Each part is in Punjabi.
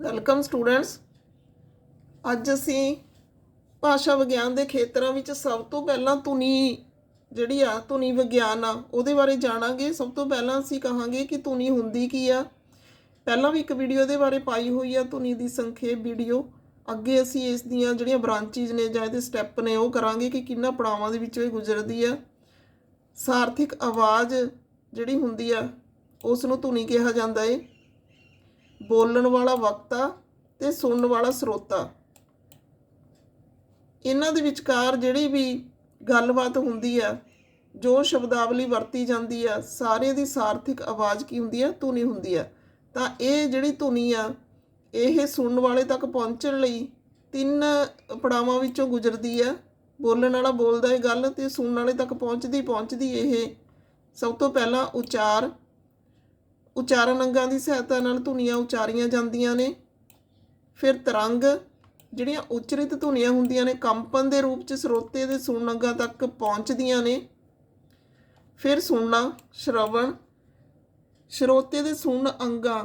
Welcome students. ਅੱਜ ਅਸੀਂ ਭਾਸ਼ਾ ਵਿਗਿਆਨ ਦੇ ਖੇਤਰਾਂ ਵਿੱਚ ਸਭ ਤੋਂ ਪਹਿਲਾਂ ਧੁਨੀ ਜਿਹੜੀ ਆ, ਧੁਨੀ ਵਿਗਿਆਨ ਆ, ਉਹਦੇ ਬਾਰੇ ਜਾਣਾਂਗੇ। ਸਭ ਤੋਂ ਪਹਿਲਾਂ ਅਸੀਂ ਕਹਾਂਗੇ ਕਿ ਧੁਨੀ ਹੁੰਦੀ ਕੀ ਆ। ਪਹਿਲਾਂ ਵੀ ਇੱਕ ਵੀਡੀਓ ਦੇ ਬਾਰੇ ਪਾਈ ਹੋਈ ਆ ਧੁਨੀ ਦੀ ਸੰਖੇਪ ਵੀਡੀਓ। ਅੱਗੇ ਅਸੀਂ ਇਸ ਦੀਆਂ ਜਿਹੜੀਆਂ ਬ੍ਰਾਂਚੀਜ਼ ਨੇ ਜਾਂ ਇਹਦੇ ਸਟੈਪ ਨੇ, ਉਹ ਕਰਾਂਗੇ ਕਿ ਕਿੰਨਾ ਪੜਾਵਾਂ ਦੇ ਵਿੱਚੋਂ ਇਹ ਗੁਜ਼ਰਦੀ ਆ। ਸਾਰਥਿਕ ਆਵਾਜ਼ ਜਿਹੜੀ ਹੁੰਦੀ ਆ, ਉਸ ਨੂੰ ਧੁਨੀ ਕਿਹਾ ਜਾਂਦਾ ਏ। ਬੋਲਣ ਵਾਲਾ ਵਕਤਾ ਤੇ ਸੁਣਨ ਵਾਲਾ ਸਰੋਤਾ। ਇਹਨਾਂ ਦੇ ਵਿਚਕਾਰ ਜਿਹੜੀ ਵੀ ਗੱਲਬਾਤ ਹੁੰਦੀ ਆ, ਜੋ ਸ਼ਬਦਾਵਲੀ ਵਰਤੀ ਜਾਂਦੀ ਆ ਸਾਰੇ ਦੀ ਸਾਰਥਿਕ ਆਵਾਜ਼ ਕੀ ਹੁੰਦੀ ਆ? ਧੁਨੀ ਹੁੰਦੀ ਆ। ਤਾਂ ਇਹ ਜਿਹੜੀ ਧੁਨੀ ਆ, ਇਹ ਸੁਣਨ ਵਾਲੇ ਤੱਕ ਪਹੁੰਚਣ ਲਈ ਤਿੰਨ ਪੜਾਵਾਂ ਵਿੱਚੋਂ ਗੁਜ਼ਰਦੀ ਆ। ਬੋਲਣ ਵਾਲਾ ਬੋਲਦਾ ਇਹ ਗੱਲ ਤੇ ਸੁਣਨ ਵਾਲੇ ਤੱਕ ਪਹੁੰਚਦੀ ਪਹੁੰਚਦੀ ਇਹ ਸਭ ਤੋਂ ਪਹਿਲਾਂ ਉਚਾਰ ਉਚਾਰਨ ਅੰਗਾਂ ਦੀ ਸਹਾਇਤਾ ਨਾਲ ਧੁਨੀਆਂ ਉਚਾਰੀਆਂ ਜਾਂਦੀਆਂ ਨੇ। ਫਿਰ ਤਰੰਗ, ਜਿਹੜੀਆਂ ਉਚਰਿਤ ਧੁਨੀਆਂ ਹੁੰਦੀਆਂ ਨੇ, ਕੰਪਨ ਦੇ ਰੂਪ ਚ ਸਰੋਤੇ ਦੇ ਸੁਣਨ ਅੰਗਾਂ ਤੱਕ ਪਹੁੰਚਦੀਆਂ ਨੇ। ਫਿਰ ਸੁਣਨਾ, ਸ਼ਰਵਣ, ਸਰੋਤੇ ਦੇ ਸੁਣਨ ਅੰਗਾਂ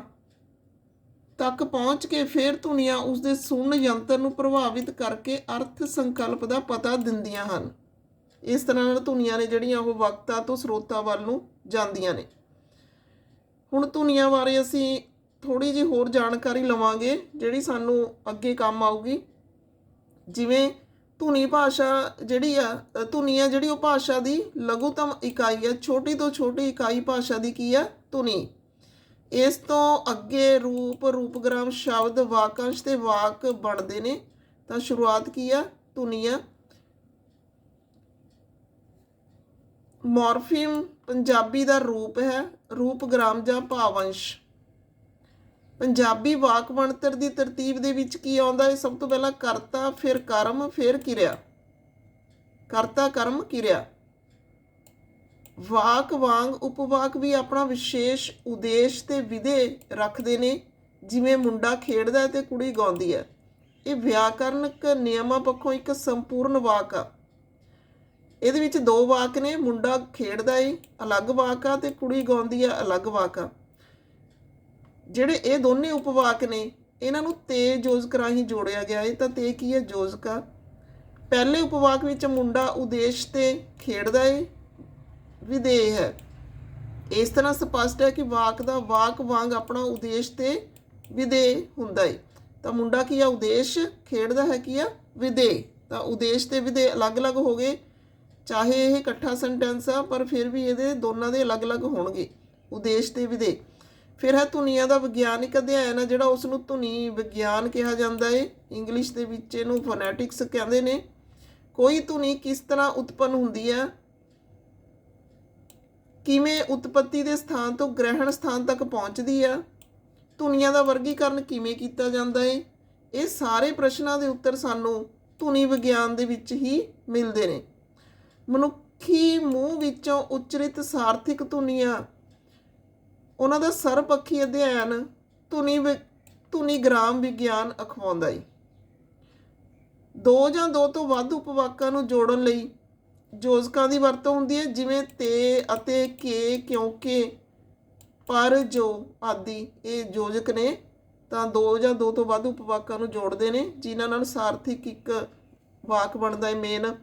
ਤੱਕ ਪਹੁੰਚ ਕੇ ਫਿਰ ਧੁਨੀਆਂ ਉਸ ਦੇ ਸੁਣਨ ਯੰਤਰ ਨੂੰ ਪ੍ਰਭਾਵਿਤ ਕਰਕੇ ਅਰਥ ਸੰਕਲਪ ਦਾ ਪਤਾ ਦਿੰਦੀਆਂ ਹਨ। ਇਸ ਤਰ੍ਹਾਂ ਨਾਲ ਧੁਨੀਆਂ ਨੇ ਜਿਹੜੀਆਂ ਉਹ ਵਕਤਾ ਤੋਂ ਸਰੋਤਾ ਵੱਲ ਨੂੰ ਜਾਂਦੀਆਂ ਨੇ। ਹੁਣ ਧੁਨੀਆਂ ਬਾਰੇ ਅਸੀਂ ਥੋੜੀ ਜਿਹੀ ਹੋਰ ਜਾਣਕਾਰੀ ਲਵਾਂਗੇ, ਜਿਹੜੀ ਸਾਨੂੰ ਅੱਗੇ ਕੰਮ ਆਊਗੀ। ਜਿਵੇਂ ਧੁਨੀ ਭਾਸ਼ਾ ਜਿਹੜੀ ਆ ਧੁਨੀ ਆ ਜਿਹੜੀ ਉਹ ਭਾਸ਼ਾ ਦੀ ਲਘੁਤਮ ਇਕਾਈ ਆ, ਛੋਟੀ ਤੋਂ ਛੋਟੀ ਇਕਾਈ ਭਾਸ਼ਾ ਦੀ ਕੀ ਆ? ਧੁਨੀ। ਇਸ ਤੋਂ ਅੱਗੇ ਰੂਪ, ਰੂਪਗ੍ਰਾਮ, ਸ਼ਬਦ, ਵਾਕੰਸ਼ ਤੇ ਵਾਕ ਬਣਦੇ ਨੇ। ਤਾਂ ਸ਼ੁਰੂਆਤ ਕੀ ਆ? ਧੁਨੀ ਆ ਮੋਰਫੀਮ ਪੰਜਾਬੀ ਦਾ ਰੂਪ ਹੈ ਰੂਪਗ੍ਰਾਮ ਜਾਂ ਭਾਵੰਸ਼। ਪੰਜਾਬੀ ਵਾਕ ਬਣਤਰ ਦੀ ਤਰਤੀਬ ਦੇ ਵਿੱਚ ਕੀ ਆਉਂਦਾ ਹੈ? ਸਭ ਤੋਂ ਪਹਿਲਾਂ ਕਰਤਾ, ਫਿਰ ਕਰਮ, ਫਿਰ ਕਿਰਿਆ। ਕਰਤਾ, ਕਰਮ, ਕਿਰਿਆ। ਵਾਕ ਵਾਂਗ ਉਪਵਾਕ ਵੀ ਆਪਣਾ ਵਿਸ਼ੇਸ਼ ਉਦੇਸ਼ ਤੇ ਵਿਧੇ ਰੱਖਦੇ ਨੇ। ਜਿਵੇਂ ਮੁੰਡਾ ਖੇਡਦਾ ਹੈ ਤੇ ਕੁੜੀ ਗਾਉਂਦੀ ਹੈ। ਇਹ ਵਿਆਕਰਨਕ ਨਿਯਮਾਂ ਪੱਖੋਂ ਇੱਕ ਸੰਪੂਰਨ ਵਾਕ ਆ। ਇਹਦੇ ਵਿੱਚ ਦੋ ਵਾਕ ਨੇ, ਮੁੰਡਾ ਖੇਡਦਾ ਏ, ਅਲੱਗ ਵਾਕ ਆ ਤੇ ਕੁੜੀ ਗਾਉਂਦੀ ਆ ਅਲੱਗ ਵਾਕ ਆ। ਜਿਹੜੇ ਇਹ ਦੋਨੇ ਉਪਵਾਕ ਨੇ, ਇਹਨਾਂ ਨੂੰ ਤੇ ਜੋਜ਼ਕ ਰਾਹੀਂ ਜੋੜਿਆ ਗਿਆ ਏ, ਤਾਂ ਤੇ ਕੀ ਹੈ ਜੋਜ਼ਕ ਪਹਿਲੇ ਉਪਵਾਕ ਵਿੱਚ ਮੁੰਡਾ ਉਦੇਸ਼ ਤੇ ਖੇਡਦਾ ਏ ਵਿਦੇ ਹੈ। ਇਸ ਤਰ੍ਹਾਂ ਸਪਸ਼ਟ ਹੈ ਕਿ ਵਾਕ ਦਾ ਵਾਕ ਵਾਂਗ ਆਪਣਾ ਉਦੇਸ਼ ਤੇ ਵਿਦੇਹ ਹੁੰਦਾ ਏ। ਤਾਂ ਮੁੰਡਾ ਕੀ ਆ? ਉਦੇਸ਼ ਖੇਡਦਾ ਹੈ ਕੀ ਆ? ਵਿਦੇ ਤਾਂ ਉਦੇਸ਼ ਤੇ ਵਿਦੇਹ ਅਲੱਗ-ਅਲੱਗ ਹੋ ਗਏ। ਚਾਹੇ ਇਹ ਇਕੱਠਾ ਸੈਂਟੈਂਸ ਆ, ਪਰ ਫਿਰ ਵੀ ਇਹਦੇ ਦੋਨਾਂ ਦੇ ਅਲੱਗ-ਅਲੱਗ ਹੋਣਗੇ। ਉਦੇਸ਼ ਤੇ ਵਿਦੇ ਫਿਰ ਹੈ ਧੁਨੀਆਂ ਦਾ ਵਿਗਿਆਨਿਕ ਅਧਿਐਨ ਆ, ਜਿਹੜਾ ਉਸ ਨੂੰ ਧੁਨੀ ਵਿਗਿਆਨ ਕਿਹਾ ਜਾਂਦਾ ਏ। ਇੰਗਲਿਸ਼ ਦੇ ਵਿੱਚ ਇਹਨੂੰ ਫੋਨੈਟਿਕਸ ਕਹਿੰਦੇ ਨੇ। ਕੋਈ ਧੁਨੀ ਕਿਸ ਤਰ੍ਹਾਂ ਉਤਪੰਨ ਹੁੰਦੀ ਹੈ ਕਿਵੇਂ ਉਤਪਤੀ ਦੇ ਸਥਾਨ ਤੋਂ ਗ੍ਰਹਿਣ ਸਥਾਨ ਤੱਕ ਪਹੁੰਚਦੀ ਆ? ਧੁਨੀਆਂ ਦਾ ਵਰਗੀਕਰਨ ਕਿਵੇਂ ਕੀਤਾ ਜਾਂਦਾ ਏ? ਇਹ ਸਾਰੇ ਪ੍ਰਸ਼ਨਾਂ ਦੇ ਉੱਤਰ ਸਾਨੂੰ ਧੁਨੀ ਵਿਗਿਆਨ ਦੇ ਵਿੱਚ ਹੀ ਮਿਲਦੇ ਨੇ। ਮਨੁੱਖੀ ਮੂੰਹ ਵਿੱਚੋਂ ਉਚਰਿਤ ਸਾਰਥਿਕ ਧੁਨੀਆਂ, ਉਹਨਾਂ ਦਾ ਸਰਵਪੱਖੀ ਅਧਿਐਨ ਧੁਨੀ ਵਿ- ਧੁਨੀ ਗ੍ਰਾਮ ਵਿਗਿਆਨ ਅਖਵਾਉਂਦਾ ਹੈ ਦੋ ਜਾਂ ਦੋ ਤੋਂ ਵੱਧ ਉਪਵਾਕਾਂ ਨੂੰ ਜੋੜਨ ਲਈ ਜੋਜ਼ਕਾਂ ਦੀ ਵਰਤੋਂ ਹੁੰਦੀ ਹੈ, ਜਿਵੇਂ ਤੇ ਅਤੇ ਕੇ, ਕਿਉਂਕਿ, ਪਰ, ਜੋ ਆਦਿ। ਇਹ ਜੋਜਕ ਨੇ ਤਾਂ ਦੋ ਜਾਂ ਦੋ ਤੋਂ ਵੱਧ ਉਪਵਾਕਾਂ ਨੂੰ ਜੋੜਦੇ ਨੇ, ਜਿਨ੍ਹਾਂ ਨਾਲ ਸਾਰਥਿਕ ਇੱਕ ਵਾਕ ਬਣਦਾ ਹੈ ਮੇਨ।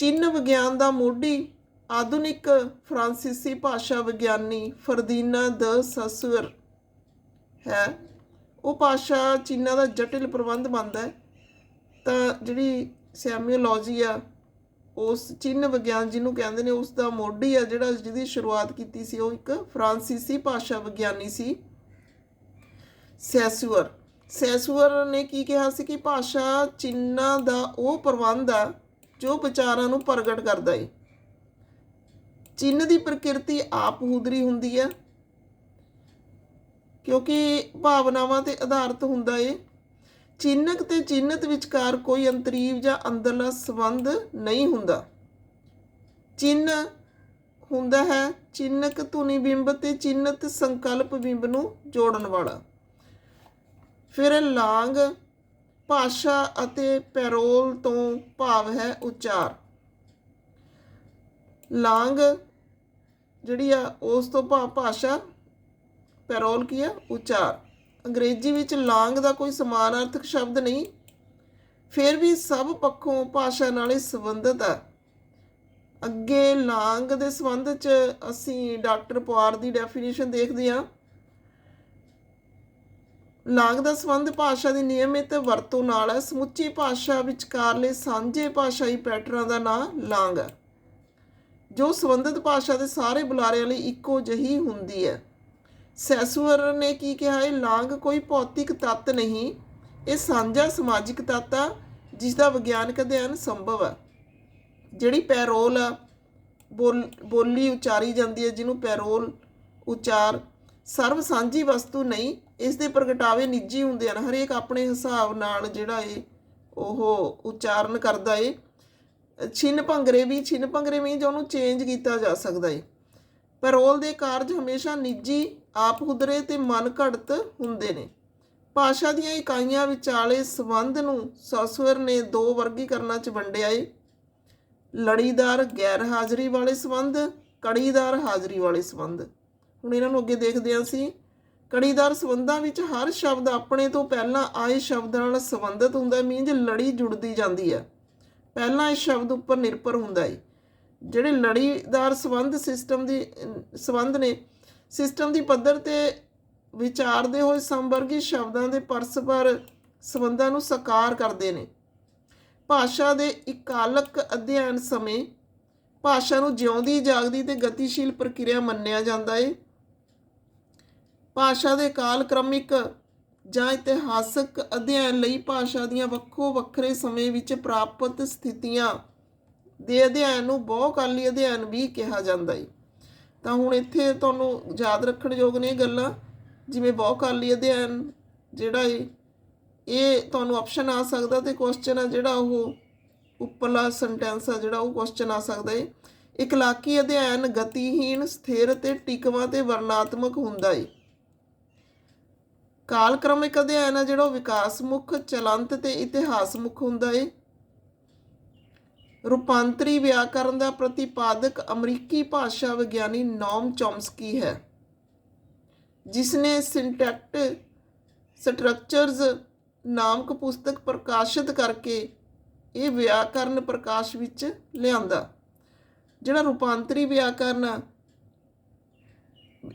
ਚਿੰਨ ਵਿਗਿਆਨ ਦਾ ਮੋਢੀ। ਆਧੁਨਿਕ ਫਰਾਂਸੀਸੀ ਭਾਸ਼ਾ ਵਿਗਿਆਨੀ ਫਰਦੀਨਾ ਦ ਸਸੁਰ ਹੈ। ਉਹ ਭਾਸ਼ਾ ਚੀਨਾਂ ਦਾ ਜਟਿਲ ਪ੍ਰਬੰਧ ਬਣਦਾ ਹੈ। ਤਾਂ ਜਿਹੜੀ ਸੈਮੀਓਲੋਜੀ ਆ, ਉਸ ਚਿੰਨ ਵਿਗਿਆਨ ਜਿਹਨੂੰ ਕਹਿੰਦੇ ਨੇ, ਉਸ ਦਾ ਮੋਢੀ ਆ ਜਿਹੜਾ ਜਿਹਦੀ ਸ਼ੁਰੂਆਤ ਕੀਤੀ ਸੀ, ਉਹ ਇੱਕ ਫਰਾਂਸੀਸੀ ਭਾਸ਼ਾ ਵਿਗਿਆਨੀ ਸੀ ਸੈਸੂਅਰ ਸੈਸੂਅਰ ਨੇ ਕੀ ਕਿਹਾ ਸੀ ਕਿ ਭਾਸ਼ਾ ਚਿੰਨਾਂ ਦਾ ਉਹ ਪ੍ਰਬੰਧ ਆ ਜੋ ਵਿਚਾਰਾਂ ਨੂੰ ਪ੍ਰਗਟ ਕਰਦਾ ਏ। ਚਿੰਨ ਦੀ ਪ੍ਰਕਿਰਤੀ ਆਪ ਹੁਦਰੀ ਹੁੰਦੀ ਹੈ ਕਿਉਂਕਿ ਭਾਵਨਾਵਾਂ ਤੇ ਆਧਾਰਿਤ ਹੁੰਦਾ ਏ। ਚਿੰਨਕ ਤੇ ਚਿੰਨਤ ਵਿਚਕਾਰ ਕੋਈ ਅੰਤਰੀਵ ਜਾਂ ਅੰਦਰਲਾ ਸੰਬੰਧ ਨਹੀਂ ਹੁੰਦਾ। ਚਿੰਨ ਹੁੰਦਾ ਹੈ ਚਿੰਨਕ ਧੁਨੀ ਬਿੰਬ ਤੇ ਚਿੰਨਤ ਸੰਕਲਪ ਬਿੰਬ ਨੂੰ ਜੋੜਨ ਵਾਲਾ। ਫਿਰ ਲਾਂਗ ਭਾਸ਼ਾ ਅਤੇ ਪੈਰੋਲ ਤੋਂ ਭਾਵ ਹੈ ਉਚਾਰ। ਲਾਂਗ ਜਿਹੜੀ ਆ, ਉਸ ਤੋਂ ਭਾਵ ਭਾਸ਼ਾ, ਪੈਰੋਲ ਕੀ ਆ? ਉਚਾਰ। ਅੰਗਰੇਜ਼ੀ ਵਿੱਚ ਲਾਂਗ ਦਾ ਕੋਈ ਸਮਾਨਾਰਥਕ ਸ਼ਬਦ ਨਹੀਂ। ਫਿਰ ਵੀ ਸਭ ਪੱਖੋਂ ਭਾਸ਼ਾ ਨਾਲ ਹੀ ਸੰਬੰਧਿਤ ਹੈ। ਅੱਗੇ ਲਾਂਗ ਦੇ ਸੰਬੰਧ 'ਚ ਅਸੀਂ ਡਾਕਟਰ ਪਵਾਰ ਦੀ ਡੈਫੀਨੇਸ਼ਨ ਦੇਖਦੇ ਹਾਂ। ਲਾਂਗ ਦਾ ਸੰਬੰਧ ਭਾਸ਼ਾ ਦੀ ਨਿਯਮਿਤ ਵਰਤੋਂ ਨਾਲ ਹੈ। ਸਮੁੱਚੀ ਭਾਸ਼ਾ ਵਿਚਕਾਰਲੇ ਸਾਂਝੇ ਭਾਸ਼ਾਈ ਪੈਟਰਨਾਂ ਦਾ ਨਾਂ ਲਾਂਗ ਹੈ, ਜੋ ਸੰਬੰਧਿਤ ਭਾਸ਼ਾ ਦੇ ਸਾਰੇ ਬੁਲਾਰਿਆਂ ਲਈ ਇੱਕੋ ਜਿਹੀ ਹੁੰਦੀ ਹੈ। ਸੈਸੂਅਰ ਨੇ ਕੀ ਕਿਹਾ? ਹੈ ਲਾਂਗ ਕੋਈ ਭੌਤਿਕ ਤੱਤ ਨਹੀਂ, ਇਹ ਸਾਂਝਾ ਸਮਾਜਿਕ ਤੱਤ ਆ, ਜਿਸ ਦਾ ਵਿਗਿਆਨਕ ਅਧਿਐਨ ਸੰਭਵ ਹੈ। ਜਿਹੜੀ ਪੈਰੋਲ ਆ, ਬੋਲ- ਬੋਲੀ ਉਚਾਰੀ ਜਾਂਦੀ ਹੈ, ਜਿਹਨੂੰ ਪੈਰੋਲ ਉਚਾਰ ਸਰਵ ਸਾਂਝੀ ਵਸਤੂ ਨਹੀਂ, ਇਸ ਦੇ ਪ੍ਰਗਟਾਵੇ ਨਿੱਜੀ ਹੁੰਦੇ ਹਨ। ਹਰੇਕ ਆਪਣੇ ਹਿਸਾਬ ਨਾਲ ਜਿਹੜਾ ਏ, ਉਹ ਉਚਾਰਨ ਕਰਦਾ ਏ। ਛਿੰਨ ਭੰਗਰੇ ਵੀ, ਛਿੰਨ ਭੰਗਰੇ ਵੀ ਉਹਨੂੰ ਚੇਂਜ ਕੀਤਾ ਜਾ ਸਕਦਾ ਏ। ਪੈਰੋਲ ਦੇ ਕਾਰਜ ਹਮੇਸ਼ਾ ਨਿੱਜੀ, ਆਪ ਹੁਦਰੇ ਤੇ ਮਨ ਘੜਤ ਹੁੰਦੇ ਨੇ। ਭਾਸ਼ਾ ਦੀਆਂ ਇਕਾਈਆਂ ਵਿਚਾਲੇ ਸੰਬੰਧ ਨੂੰ ਸੌਸਵਰ ਨੇ ਦੋ ਵਰਗੀਕਰਨਾਂ 'ਚ ਵੰਡਿਆ ਏ। ਲੜੀਦਾਰ ਗੈਰ ਹਾਜ਼ਰੀ ਵਾਲੇ ਸੰਬੰਧ ਕੜੀਦਾਰ ਹਾਜ਼ਰੀ ਵਾਲੇ ਸੰਬੰਧ। ਹੁਣ ਇਹਨਾਂ ਨੂੰ ਅੱਗੇ ਦੇਖਦੇ ਹਾਂ ਅਸੀਂ। ਕੜੀਦਾਰ ਸੰਬੰਧਾਂ ਵਿੱਚ ਹਰ ਸ਼ਬਦ ਆਪਣੇ ਤੋਂ ਪਹਿਲਾਂ ਆਏ ਸ਼ਬਦ ਨਾਲ ਸੰਬੰਧਿਤ ਹੁੰਦਾ ਮੀਨਜ ਲੜੀ ਜੁੜਦੀ ਜਾਂਦੀ ਹੈ। ਪਹਿਲਾਂ ਇਸ ਸ਼ਬਦ ਉੱਪਰ ਨਿਰਭਰ ਹੁੰਦਾ ਹੈ। ਜਿਹੜੇ ਲੜੀਦਾਰ ਸੰਬੰਧ ਸਿਸਟਮ ਦੀ, ਸੰਬੰਧ ਨੇ ਸਿਸਟਮ ਦੀ ਪੱਧਰ ਤੇ ਵਿਚਾਰਦੇ ਹੋਏ ਸੰਵਰਗੀ ਸ਼ਬਦਾਂ ਦੇ ਪਰਸਪਰ ਸੰਬੰਧਾਂ ਨੂੰ ਸਾਕਾਰ ਕਰਦੇ ਨੇ। ਭਾਸ਼ਾ ਦੇ ਇਕਾਲਕ ਅਧਿਐਨ ਸਮੇਂ ਭਾਸ਼ਾ ਨੂੰ ਜਿਉਂਦੀ, ਜਾਗਦੀ ਤੇ ਗਤੀਸ਼ੀਲ ਪ੍ਰਕਿਰਿਆ ਮੰਨਿਆ ਜਾਂਦਾ ਏ ਭਾਸ਼ਾ ਦੇ ਕਾਲਕ੍ਰਮਿਕ ਜਾਂ ਇਤਿਹਾਸਕ ਅਧਿਐਨ ਲਈ ਭਾਸ਼ਾ ਦੀਆਂ ਵੱਖੋ ਵੱਖਰੇ ਸਮੇਂ ਵਿੱਚ ਪ੍ਰਾਪਤ ਸਥਿਤੀਆਂ ਦੇ ਅਧਿਐਨ ਨੂੰ ਬਹੁਕਾਲੀ ਅਧਿਐਨ ਵੀ ਕਿਹਾ ਜਾਂਦਾ ਹੈ ਤਾਂ ਹੁਣ ਇੱਥੇ ਤੁਹਾਨੂੰ ਯਾਦ ਰੱਖਣ ਯੋਗ ਨੇ ਇਹ ਗੱਲਾਂ, ਜਿਵੇਂ ਬਹੁਕਾਲੀ ਅਧਿਐਨ ਜਿਹੜਾ ਹੈ ਇਹ ਤੁਹਾਨੂੰ ਆਪਸ਼ਨ ਆ ਸਕਦਾ ਤੇ ਕੁਐਸਚਨ ਆ ਜਿਹੜਾ ਉਹ ਉੱਪਰਲਾ ਸੈਂਟੈਂਸ ਆ ਜਿਹੜਾ ਉਹ ਕੁਐਸਚਨ ਆ ਸਕਦਾ ਹੈ ਇਕਲਾਕੀ ਅਧਿਐਨ ਗਤੀਹੀਣ, ਸਥਿਰ ਤੇ ਟਿਕਵਾਂ ਤੇ ਵਰਣਾਤਮਕ ਹੁੰਦਾ ਹੈ ਕਾਲ ਕ੍ਰਮਿਕ ਅਧਿਐਨ ਆ ਜਿਹੜਾ ਉਹ ਵਿਕਾਸ ਮੁਖ ਚਲੰਤ ਤੇ ਇਤਿਹਾਸ ਮੁਖ ਹੁੰਦਾ ਏ। ਰੂਪਾਂਤਰੀ ਵਿਆਕਰਨ ਦਾ ਪ੍ਰਤੀਪਾਦਕ ਅਮਰੀਕੀ ਭਾਸ਼ਾ ਵਿਗਿਆਨੀ ਨੌਮ ਚੌਮਸਕੀ ਹੈ ਜਿਸ ਨੇ ਸਿੰਟੈਕਟ ਸਟਰਕਚਰਜ਼ ਨਾਮਕ ਪੁਸਤਕ ਪ੍ਰਕਾਸ਼ਿਤ ਕਰਕੇ ਇਹ ਵਿਆਕਰਨ ਪ੍ਰਕਾਸ਼ ਵਿੱਚ ਲਿਆਂਦਾ, ਜਿਹੜਾ ਰੂਪਾਂਤਰੀ ਵਿਆਕਰਨ ਆ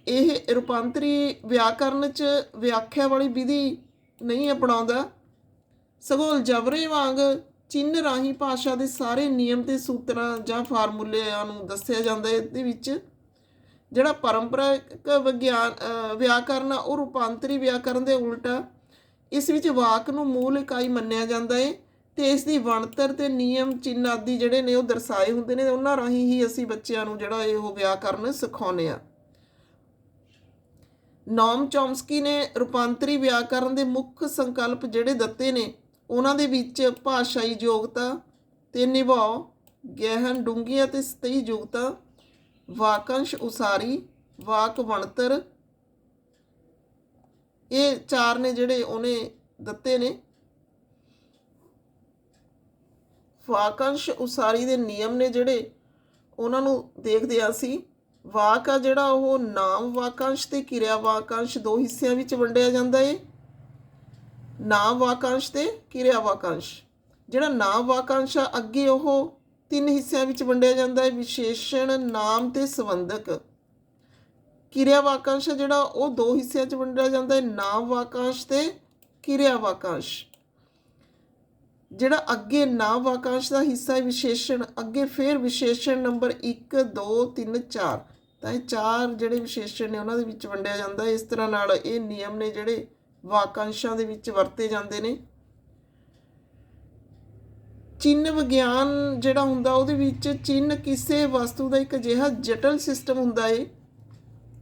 ਇਹ ਰੂਪਾਂਤਰੀ ਵਿਆਕਰਨ ਚ ਵਿਆਖਿਆ ਵਾਲੀ ਵਿਧੀ ਨਹੀਂ ਅਪਣਾਉਂਦਾ। ਸਗੋਂ ਜਬਰੇ ਵਾਂਗ ਚਿੰਨ ਰਾਹੀਂ ਭਾਸ਼ਾ ਦੇ ਸਾਰੇ ਨਿਯਮ ਤੇ ਸੂਤਰਾਂ ਜਾਂ ਫਾਰਮੂਲਿਆਂ ਨੂੰ ਦੱਸਿਆ ਜਾਂਦਾ ਹੈ। ਇਹਦੇ ਵਿੱਚ ਜਿਹੜਾ ਪਰੰਪਰਾਇਕ ਵਿਗਿਆਨ ਵਿਆਕਰਨ ਆ, ਉਹ ਰੂਪਾਂਤਰੀ ਵਿਆਕਰਨ ਦੇ ਉਲਟਾ ਇਸ ਵਿੱਚ ਵਾਕ ਨੂੰ ਮੂਲ ਇਕਾਈ ਮੰਨਿਆ ਜਾਂਦਾ ਹੈ ਤੇ ਇਸ ਦੀ ਬਣਤਰ ਤੇ ਨਿਯਮ ਚਿੰਨ੍ਹ ਆਦਿ ਜਿਹੜੇ ਨੇ ਉਹ ਦਰਸਾਏ ਹੁੰਦੇ ਨੇ। ਉਹਨਾਂ ਰਾਹੀਂ ਹੀ ਅਸੀਂ ਬੱਚਿਆਂ ਨੂੰ ਜਿਹੜਾ ਇਹ ਉਹ ਵਿਆਕਰਨ ਸਿਖਾਉਂਦੇ ਆ ਨੌਮ ਚੌਮਸਕੀ ਨੇ ਰੂਪਾਂਤਰੀ ਵਿਆਕਰਨ ਦੇ ਮੁੱਖ ਸੰਕਲਪ ਜਿਹੜੇ ਦਿੱਤੇ ਨੇ, ਉਹਨਾਂ ਦੇ ਵਿੱਚ ਭਾਸ਼ਾਈ ਯੋਗਤਾ ਤੇ ਨਿਭਾਓ, ਗਹਿਨ ਡੂੰਘੀਆਂ ਅਤੇ ਸਤਹੀ ਯੋਗਤਾ, ਵਾਕੰਸ਼ ਉਸਾਰੀ, ਵਾਕ ਬਣਤਰ, ਇਹ ਚਾਰ ਨੇ ਜਿਹੜੇ ਉਹਨੇ ਦਿੱਤੇ ਨੇ। ਵਾਕੰਸ਼ ਉਸਾਰੀ ਦੇ ਨਿਯਮ ਨੇ ਜਿਹੜੇ ਉਹਨਾਂ ਨੂੰ ਦੇਖਦੇ ਹਾਂ ਅਸੀਂ। ਵਾਕ ਆ ਜਿਹੜਾ ਉਹ ਨਾਮ ਵਾਕਾਂਸ਼ ਤੇ ਕਿਰਿਆ ਵਾਕਾਂਸ਼ ਦੋ ਹਿੱਸਿਆਂ ਵਿੱਚ ਵੰਡਿਆ ਜਾਂਦਾ ਏ। ਨਾਮ ਵਾਕਾਂਸ਼ ਤੇ ਕਿਰਿਆ ਵਾਕਾਂਸ਼। ਜਿਹੜਾ ਨਾਮ ਵਾਕਾਂਸ਼ ਆ, ਅੱਗੇ ਉਹ ਤਿੰਨ ਹਿੱਸਿਆਂ ਵਿੱਚ ਵੰਡਿਆ ਜਾਂਦਾ ਹੈ ਵਿਸ਼ੇਸ਼ਣ, ਨਾਮ ਤੇ ਸੰਬੰਧਕ। ਕਿਰਿਆ ਵਾਕਾਂਸ਼ ਜਿਹੜਾ ਉਹ ਦੋ ਹਿੱਸਿਆਂ 'ਚ ਵੰਡਿਆ ਜਾਂਦਾ ਹੈ ਨਾਮ ਵਾਕਾਂਸ਼ ਤੇ ਕਿਰਿਆ ਵਾਕਾਂਸ਼। ਜਿਹੜਾ ਅੱਗੇ ਨਾਮ ਵਾਕਾਂਸ਼ ਦਾ ਹਿੱਸਾ ਹੈ ਵਿਸ਼ੇਸ਼ਣ, ਅੱਗੇ ਫਿਰ ਵਿਸ਼ੇਸ਼ਣ ਨੰਬਰ 1 2 3 4 ਤਾਂ ਇਹ ਚਾਰ ਜਿਹੜੇ ਵਿਸ਼ੇਸ਼ਣ ਨੇ ਉਹਨਾਂ ਦੇ ਵਿੱਚ ਵੰਡਿਆ ਜਾਂਦਾ ਇਸ ਤਰ੍ਹਾਂ ਨਾਲ ਇਹ ਨਿਯਮ ਨੇ ਜਿਹੜੇ ਵਾਕਾਂਸ਼ਾਂ ਦੇ ਵਿੱਚ ਵਰਤੇ ਜਾਂਦੇ ਨੇ। ਚਿੰਨ ਵਿਗਿਆਨ ਜਿਹੜਾ ਹੁੰਦਾ, ਉਹਦੇ ਵਿੱਚ ਚਿੰਨ ਕਿਸੇ ਵਸਤੂ ਦਾ ਇੱਕ ਅਜਿਹਾ ਜਟਲ ਸਿਸਟਮ ਹੁੰਦਾ ਏ,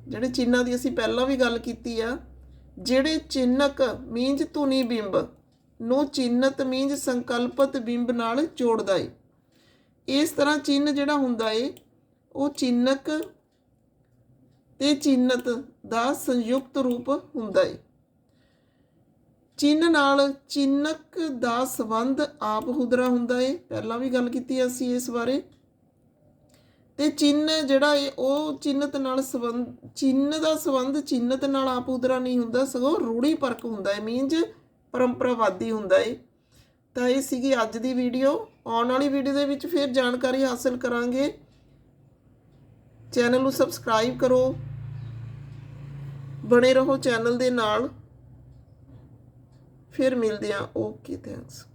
ਜਿਹੜੇ ਚਿੰਨਾਂ ਦੀ ਅਸੀਂ ਪਹਿਲਾਂ ਵੀ ਗੱਲ ਕੀਤੀ ਆ। ਜਿਹੜੇ ਚਿੰਨਕ ਮੀਨਜ ਧੁਨੀ ਬਿੰਬ ਨੂੰ ਚਿੰਨਤ ਮੀਨਜ ਸੰਕਲਪਤ ਬਿੰਬ ਨਾਲ ਜੋੜਦਾ ਏ। ਇਸ ਤਰ੍ਹਾਂ ਚਿੰਨ ਜਿਹੜਾ ਹੁੰਦਾ ਏ, ਉਹ ਚਿੰਨਕ ਤੇ ਚਿੰਨਤ ਦਾ ਸੰਯੁਕਤ ਰੂਪ ਹੁੰਦਾ ਏ। ਚਿੰਨ ਨਾਲ ਚਿੰਨਕ ਦਾ ਸੰਬੰਧ ਆਪ ਹੁਦਰਾ ਹੁੰਦਾ ਏ। ਪਹਿਲਾਂ ਵੀ ਗੱਲ ਕੀਤੀ ਅਸੀਂ ਇਸ ਬਾਰੇ। ਤੇ ਚਿੰਨ ਜਿਹੜਾ ਹੈ ਉਹ ਚਿੰਨਤ ਨਾਲ ਸੰਬੰਧ, ਚਿੰਨ ਦਾ ਸੰਬੰਧ ਚਿੰਨਤ ਨਾਲ ਆਪ ਉਦਰਾ ਨਹੀਂ ਹੁੰਦਾ, ਸਗੋਂ ਰੂੜੀ ਪਰਕ ਹੁੰਦਾ ਹੈ ਮੀਨਜ ਪਰੰਪਰਾਵਾਦੀ ਹੁੰਦਾ ਹੈ ਤਾਂ ਇਹ ਸੀਗੀ ਅੱਜ ਦੀ ਵੀਡੀਓ। ਆਉਣ ਵਾਲੀ ਵੀਡੀਓ ਦੇ ਵਿੱਚ ਫਿਰ ਜਾਣਕਾਰੀ ਹਾਸਲ ਕਰਾਂਗੇ। ਚੈਨਲ ਨੂੰ ਸਬਸਕ੍ਰਾਈਬ ਕਰੋ। ਬਣੇ ਰਹੋ ਚੈਨਲ ਦੇ ਨਾਲ। ਫਿਰ ਮਿਲਦੇ ਹਾਂ ਓਕੇ ਥੈਂਕਸ